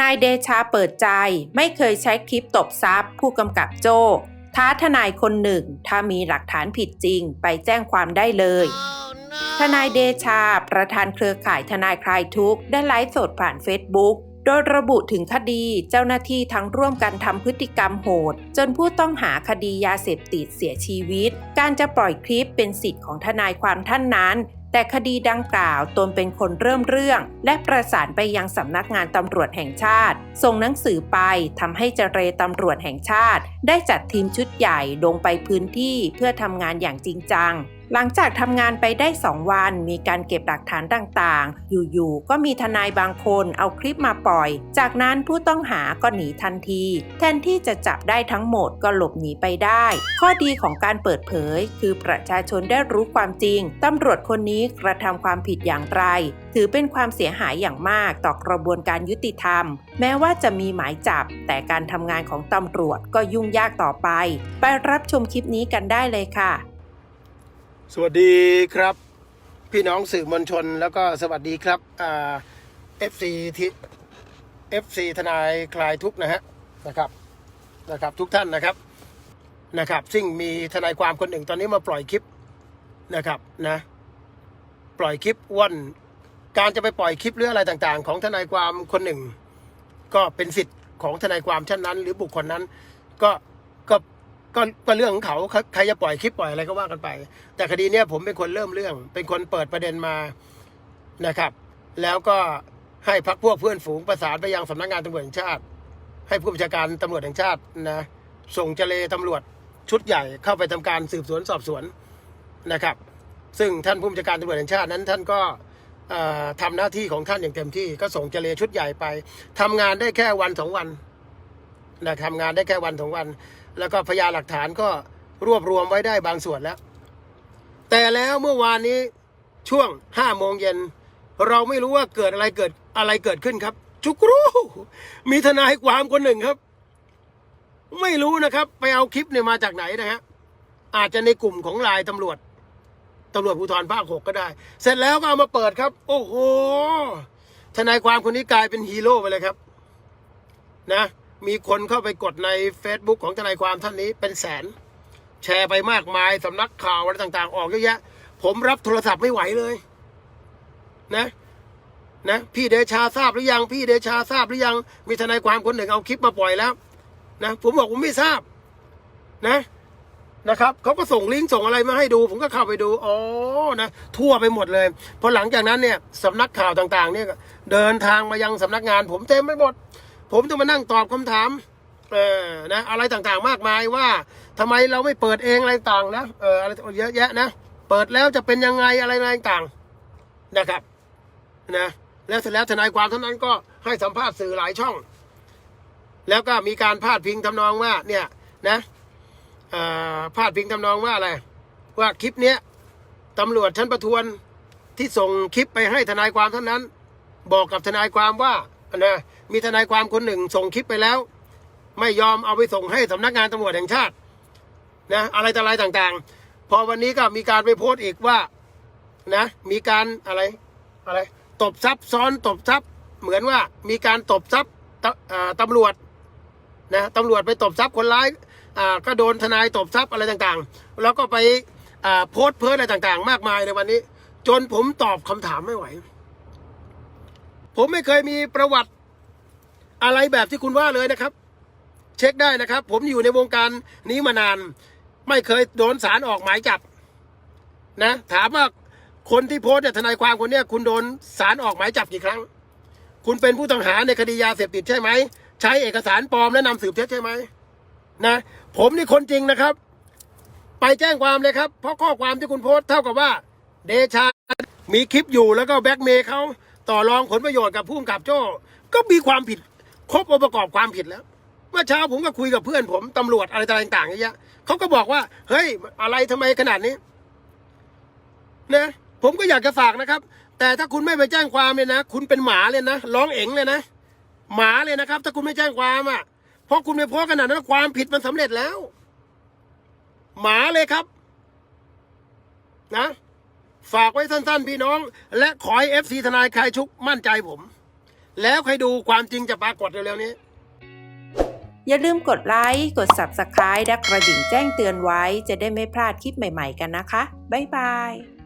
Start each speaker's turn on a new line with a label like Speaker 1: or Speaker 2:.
Speaker 1: นายเดชาเปิดใจ ไม่เคยใช้คลิปตบซับผู้กำกับโจ้ท้าทนายคนหนึ่ง ถ้ามีหลักฐานผิดจริง ไปแจ้งความได้เลย ทนายเดชา ประธานเครือข่ายทนายคลายทุกข์ได้ไลฟ์สดผ่านเฟซบุ๊กโดยระบุถึงคดีเจ้าหน้าที่ทั้งร่วมกันทำพฤติกรรมโหด จนผู้ต้องหาคดียาเสพติดเสียชีวิต การจะปล่อยคลิปเป็นสิทธิ์ของทนายความท่านนั้น แต่คดีดังกล่าวตนเป็นคนเริ่มเรื่อง และประสานไปยังสำนักงานตำรวจแห่งชาติ ส่งหนังสือไปทำให้เจรตำรวจแห่งชาติ ได้จัดทีมชุดใหญ่ลงไปพื้นที่เพื่อทำงานอย่างจริงจัง หลังจากทำงานไปได้ 2 วัน มีการเก็บหลักฐานต่างๆ อยู่ๆ ก็มีทนายบางคนเอาคลิปมาปล่อย จากนั้นผู้ต้องหาก็หนีทันที แทนที่จะจับได้ทั้งหมดก็หลบหนีไปได้ ข้อดีของการเปิดเผย คือประชาชนได้รู้ความจริง ตำรวจคนนี้กระทำความผิดอย่างไร ถือเป็นความเสียหายอย่างมากต่อกระบวนการยุติธรรม แม้ว่าจะมีหมายจับ แต่การทำงานของตำรวจก็ยุ่งยากต่อไป ไปรับชมคลิปนี้กันได้เลยค่ะ
Speaker 2: สวัสดีครับ พี่น้องสื่อมวลชนแล้วก็สวัสดีครับเอฟซีทีเอฟซีทนายคลายทุกนะฮะนะครับนะครับทุกท่านนะครับนะครับซึ่งมีทนายความคนหนึ่งตอนนี้มาปล่อยคลิปนะครับนะปล่อยคลิปอ้วันการจะไปปล่อยคลิปหรืออะไรต่างๆ ของทนายความคนหนึ่ง ก็เป็นสิทธิ์ของทนายความชั้นนั้น หรือบุคคลนั้น ก็ ก็ก็เรื่องของเขาใครจะปล่อยคลิปปล่อยอะไรก็ว่ากันไป แต่คดีเนี้ยผมเป็นคนเริ่มเรื่อง เป็นคนเปิดประเด็นมานะครับ แล้วก็ให้พักพวกเพื่อนฝูงประสานไปยังสำนักงานตำรวจแห่งชาติ ให้ผู้บัญชาการตำรวจแห่งชาตินะส่งเจเลตำรวจชุดใหญ่เข้าไปทำการสืบสวนสอบสวนนะครับ ซึ่งท่านผู้บัญชาการตำรวจแห่งชาตินั้น ท่านก็เอ่อทำหน้าที่ของท่านอย่างเต็มที่ก็ส่งเจเลชุดใหญ่ไปทำงานได้แค่วันสองวัน นะทำงานได้แค่วันสองวัน แล้วก็พยานหลักฐานก็รวบรวมไว้ได้บางส่วนแล้ว แต่แล้วเมื่อวานนี้ช่วงห้าโมงเย็นเราไม่รู้ว่าเกิดอะไรเกิดอะไรเกิดขึ้นครับ จุกรูมีทนายความคนหนึ่งครับ ไม่รู้นะครับ ไปเอาคลิปเนี่ยมาจากไหนนะฮะอาจจะในกลุ่มของลายตำรวจตำรวจภูธรภาคหกก็ได้ เสร็จแล้วก็เอามาเปิดครับ โอ้โหทนายความคนนี้กลายเป็นฮีโร่ไปเลยครับ นะ มีคนเข้าไปกดใน Facebook ของทนายความท่านนี้เป็นแสน แชร์ไปมากมายสำนักข่าวอะไรต่างๆ ออกเยอะแยะ ผมรับโทรศัพท์ไม่ไหวเลย นะนะพี่เดชาทราบหรือยัง พี่เดชาทราบหรือยัง มีทนายความคนหนึ่งเอาคลิปมาปล่อยแล้ว นะผมบอกผมไม่ทราบ นะนะครับเขาก็ส่งลิงก์ส่งอะไรมาให้ดู ผมก็เข้าไปดูอ๋อนะทั่วไปหมดเลยพอหลังจากนั้นเนี่ยสำนักข่าวต่างๆ เนี่ยเดินทางมายังสำนักงาน ผมเต็มไปหมด ผมต้องมานั่งตอบคำถามเออนะอะไรต่างๆมากมายว่าทำไมเราไม่เปิดเองอะไรต่างนะเอออะไรเยอะแยะนะเปิดแล้วจะเป็นยังไงอะไรต่างนะครับนะแล้วเสร็จแล้วทนายความเท่านั้นก็ให้สัมภาษณ์สื่อหลายช่อง แล้วก็มีการพาดพิงทำนองว่าเนี่ยนะอ่าพาดพิงทำนองว่าอะไรว่าคลิปเนี้ยตำรวจชั้นประทวนที่ส่งคลิปไปให้ทนายความเท่านั้น บอกกับทนายความว่า นะมีทนายความคนหนึ่งส่งคลิปไปแล้ว ไม่ยอมเอาไปส่งให้สำนักงานตำรวจแห่งชาตินะอะไรต่ออะไรต่างๆ พอวันนี้ก็มีการไปโพสต์อีกว่านะมีการอะไรอะไรตบทรัพย์ซ้อนตบทรัพย์เหมือนว่ามีการตบทรัพย์ตอ่าตำรวจนะตำรวจไปตบทรัพย์คนร้ายอ่าก็โดนทนายตบทรัพย์อะไรต่างๆ แล้วก็ไปอ่าโพสต์เพิร์ดอะไรต่างๆ มากมายในวันนี้ จนผมตอบคำถามไม่ไหว ผมไม่เคยมีประวัติอะไรแบบที่คุณว่าเลยนะครับ เช็คได้นะครับ ผมอยู่ในวงการนี้มานาน ไม่เคยโดนสารออกหมายจับ นะ ถามว่าคนที่โพสต์เนี่ยทนายความคนเนี้ยคุณโดนสารออกหมายจับกี่ครั้ง คุณเป็นผู้ต้องหาในคดียาเสพติดใช่ไหม ใช้เอกสารปลอมและนำสืบเท็จใช่ไหมนะผมนี่คนจริงนะครับ ไปแจ้งความเลยครับ เพราะข้อความที่คุณโพสต์เท่ากับว่า เดชา มีคลิปอยู่แล้วก็แบ็กเมย์เขา ต่อรองผลประโยชน์กับผู้กำกับโจ้ก็มีความผิดครบองค์ประกอบความผิดแล้วเมื่อเช้าผมก็คุยกับเพื่อนผมตำรวจอะไรต่างๆเยอะแยะเขาก็บอกว่าเฮ้ยอะไรทำไมขนาดนี้นะผมก็อยากจะฝากนะครับ แต่ถ้าคุณไม่ไปแจ้งความเนี่ยนะคุณเป็นหมาเลยนะร้องเอ๋งเลยนะหมาเลยนะครับ ถ้าคุณไม่แจ้งความอะเพราะคุณไปโพสต์ขนาดนั้นความผิดมันสำเร็จแล้ว หมาเลยครับ นะ ฝากไว้สั้นๆ พี่น้อง และขอให้เอฟซีทนายคลายชุกมั่นใจผม แล้วใครดูความจริงจะปรากฏเร็วๆนี้
Speaker 1: อย่าลืมกดไลค์กด Subscribe และกระดิ่งแจ้งเตือนไว้จะได้ไม่พลาดคลิปใหม่ๆกันนะคะ บ๊ายบาย